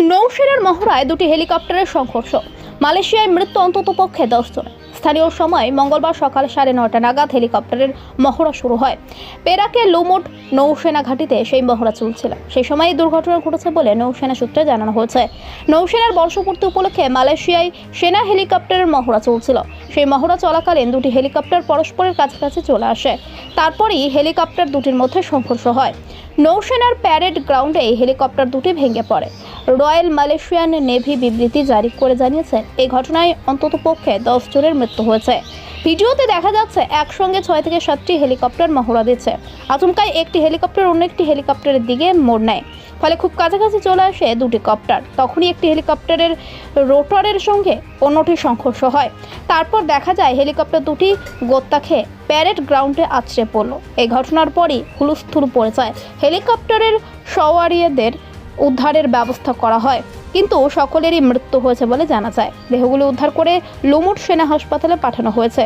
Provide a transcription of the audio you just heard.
নৌসেনার মহড়ায় দুটি হেলিকপ্টারের সংঘর্ষ। মালয়েশিয়ায় মৃত্যু অন্তত পক্ষে দশজন। স্থানীয় সময় মঙ্গলবার সকাল সাড়ে নটা নাগাদ হেলিকপ্টারের মহড়া শুরু হয়। পেরাকে লুমোট নৌসেনা ঘাঁটিতে সেই মহড়া চলছিল। সেই সময় এই দুর্ঘটনা ঘটেছে বলে নৌসেনা সূত্রে জানানো হয়েছে। নৌসেনার বর্ষপূর্তি উপলক্ষে মালয়েশিয়ায় সেনা হেলিকপ্টারের মহড়া চলছিল। সেই মহড়া চলাকালীন দুটি হেলিকপ্টার পরস্পরের কাছাকাছি চলে আসে। তারপরই হেলিকপ্টার দুটির মধ্যে সংঘর্ষ হয়। নৌসেনার প্যারেড গ্রাউন্ডে হেলিকপ্টার দুটি ভেঙে পড়ে। রয়্যাল মালয়েশিয়ান নেভি বিবৃতি জারি করে জানিয়েছে, এই ঘটনায় অন্তত পক্ষে দশ জনের মৃত্যু হয়েছে। ভিডিওতে দেখা যাচ্ছে, একসঙ্গে ছয় থেকে সাতটি হেলিকপ্টার মহড়া দিচ্ছে। আচমকায় একটি হেলিকপ্টার অন্য একটি হেলিকপ্টারের দিকে মোড় নেয়। ফলে খুব কাছাকাছি চলে আসে দুটি কপ্টার তখনই একটি হেলিকপ্টারের রোটরের সঙ্গে অন্যটি সংঘর্ষ হয়। তারপর দেখা যায় হেলিকপ্টার দুটি গোত্তা খেয়ে প্যারেড গ্রাউন্ডে আছড়ে পড়ল। এই ঘটনার পরই হুলুস্থুল পড়ে যায়। হেলিকপ্টারের সওয়ারিয়াদের উদ্ধারের ব্যবস্থা করা হয়। কিন্তু সকলেরই মৃত্যু হয়েছে বলে জানা যায়। দেহগুলো উদ্ধার করে লুমুট সেনা হাসপাতালে পাঠানো হয়েছে।